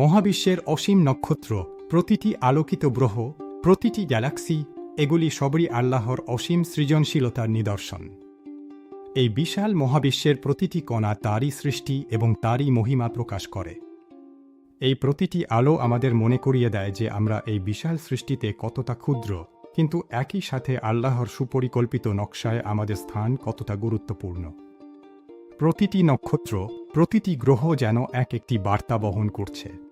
মহাবিশ্বের অসীম নক্ষত্র, প্রতিটি আলোকিত গ্রহ, প্রতিটি গ্যালাক্সি, এগুলি সবই আল্লাহর অসীম সৃজনশীলতার নিদর্শন। এই বিশাল মহাবিশ্বের প্রতিটি কণা তারই সৃষ্টি এবং তারই মহিমা প্রকাশ করে। এই প্রতিটি আলো আমাদের মনে করিয়ে দেয় যে আমরা এই বিশাল সৃষ্টিতে কতটা ক্ষুদ্র, কিন্তু একই সাথে আল্লাহর সুপরিকল্পিত নকশায় আমাদের স্থান কতটা গুরুত্বপূর্ণ। প্রতিটি নক্ষত্র, প্রতিটি গ্রহ যেন এক একটি বার্তা বহন করছে।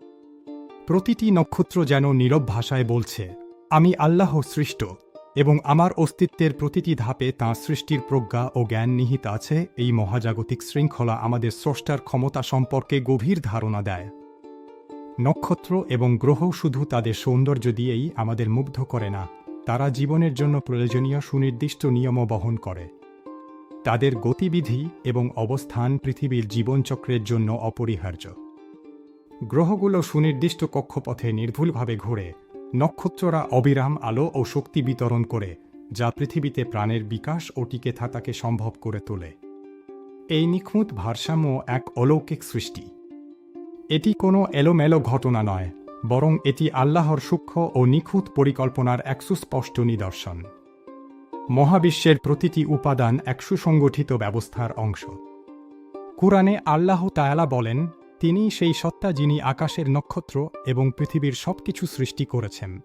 প্রতিটি নক্ষত্র যেন নীরব ভাষায় বলছে, আমি আল্লাহ সৃষ্ট, এবং আমার অস্তিত্বের প্রতিটি ধাপে তাঁর সৃষ্টির প্রজ্ঞা ও জ্ঞান নিহিত আছে, এই মহাজাগতিক শৃঙ্খলা আমাদের স্রষ্টার ক্ষমতা সম্পর্কে গভীর ধারণা দেয়। নক্ষত্র এবং গ্রহ শুধু তাদের সৌন্দর্য দিয়েই আমাদের মুগ্ধ করে না, তারা জীবনের জন্য প্রয়োজনীয় সুনির্দিষ্ট নিয়মও বহন করে। তাদের গতিবিধি এবং অবস্থান পৃথিবীর জীবনচক্রের জন্য অপরিহার্য। গ্রহগুলো সুনির্দিষ্ট কক্ষপথে নির্ভুলভাবে ঘুরে, নক্ষত্ররা অবিরাম আলো ও শক্তি বিতরণ করে, যা পৃথিবীতে প্রাণের বিকাশ ও টিকে থাকাকে সম্ভব করে তোলে। এই নিখুঁত ভারসাম্য এক অলৌকিক সৃষ্টি। এটি কোনো এলোমেলো ঘটনা নয়, বরং এটি আল্লাহর সূক্ষ্ম ও নিখুঁত পরিকল্পনার এক সুস্পষ্ট নিদর্শন। মহাবিশ্বের প্রতিটি উপাদান এক সুসংগঠিত ব্যবস্থার অংশ। কুরআনে আল্লাহ তায়ালা বলেন তিনি সেই সত্তা যিনি আকাশের নক্ষত্র এবং পৃথিবীর সবকিছু সৃষ্টি করেছেন।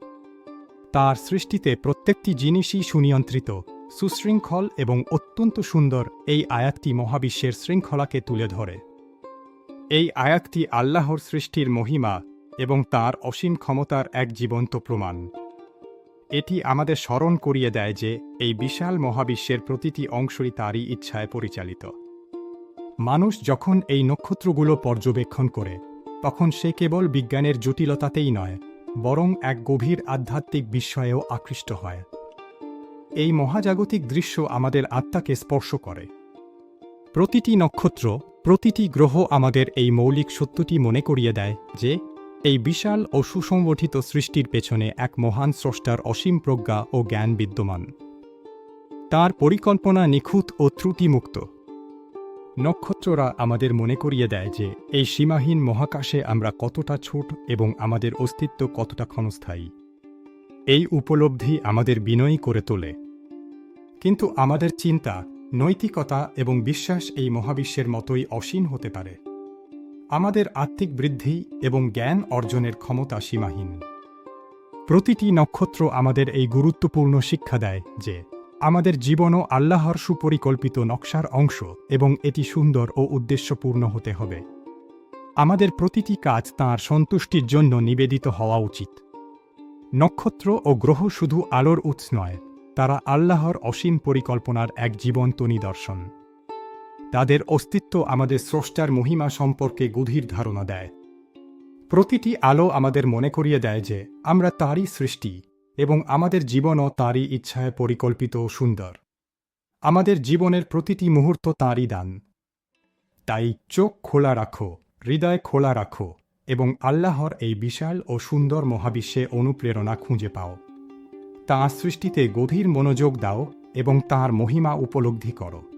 তার সৃষ্টিতে প্রত্যেকটি জিনিসই সুনিয়ন্ত্রিত, সুশৃঙ্খল এবং অত্যন্ত সুন্দর এই আয়াতটি মহাবিশ্বের শৃঙ্খলাকে তুলে ধরে। এই আয়াতটি আল্লাহর সৃষ্টির মহিমা এবং তার অসীম ক্ষমতার এক জীবন্ত প্রমাণ। এটি আমাদের স্মরণ করিয়ে দেয় যে এই বিশাল মহাবিশ্বের প্রতিটি অংশই তারই ইচ্ছায় পরিচালিত। মানুষ যখন এই নক্ষত্রগুলো পর্যবেক্ষণ করে, তখন সে কেবল বিজ্ঞানের জটিলতাতেই নয়, বরং এক গভীর আধ্যাত্মিক বিস্ময়েও আকৃষ্ট হয়। এই মহাজাগতিক দৃশ্য আমাদের আত্মাকে স্পর্শ করে। প্রতিটি নক্ষত্র, প্রতিটি গ্রহ আমাদের এই মৌলিক সত্যটি মনে করিয়ে দেয় যে, এই বিশাল ও সুসংগঠিত সৃষ্টির পেছনে এক মহান স্রষ্টার অসীম প্রজ্ঞা ও জ্ঞান বিদ্যমান। তার পরিকল্পনা নিখুঁত ও ত্রুটিমুক্ত। নক্ষত্ররা আমাদের মনে করিয়ে দেয় যে, এই সীমাহীন মহাকাশে আমরা কতটা ছোট এবং আমাদের অস্তিত্ব কতটা ক্ষণস্থায়ী। এই উপলব্ধি আমাদের বিনয়ী করে তোলে। কিন্তু আমাদের চিন্তা, নৈতিকতা এবং বিশ্বাস এই মহাবিশ্বের মতোই অসীম হতে পারে। আমাদের আত্মিক বৃদ্ধি এবং জ্ঞান অর্জনের ক্ষমতা সীমাহীন। প্রতিটি নক্ষত্র আমাদের এই গুরুত্বপূর্ণ শিক্ষা দেয় যে আমাদের জীবনও আল্লাহর সুপরিকল্পিত নকশার অংশ এবং এটি সুন্দর ও উদ্দেশ্যপূর্ণ হতে হবে। আমাদের প্রতিটি কাজ তাঁর সন্তুষ্টির জন্য নিবেদিত হওয়া উচিত। নক্ষত্র ও গ্রহ শুধু আলোর উৎস নয়, তারা আল্লাহর অসীম পরিকল্পনার এক জীবন্ত নিদর্শন। তাদের অস্তিত্ব আমাদের স্রষ্টার মহিমা সম্পর্কে গভীর ধারণা দেয়। প্রতিটি আলো আমাদের মনে করিয়ে দেয় যে আমরা তারই সৃষ্টি এবং আমাদের জীবনও তাঁরই ইচ্ছায় পরিকল্পিত ও সুন্দর। আমাদের জীবনের প্রতিটি মুহূর্ত তাঁরই দান। তাই চোখ খোলা রাখো, হৃদয় খোলা রাখো এবং আল্লাহর এই বিশাল ও সুন্দর মহাবিশ্বে অনুপ্রেরণা খুঁজে পাও। তাঁর সৃষ্টিতে গভীর মনোযোগ দাও এবং তাঁর মহিমা উপলব্ধি করো।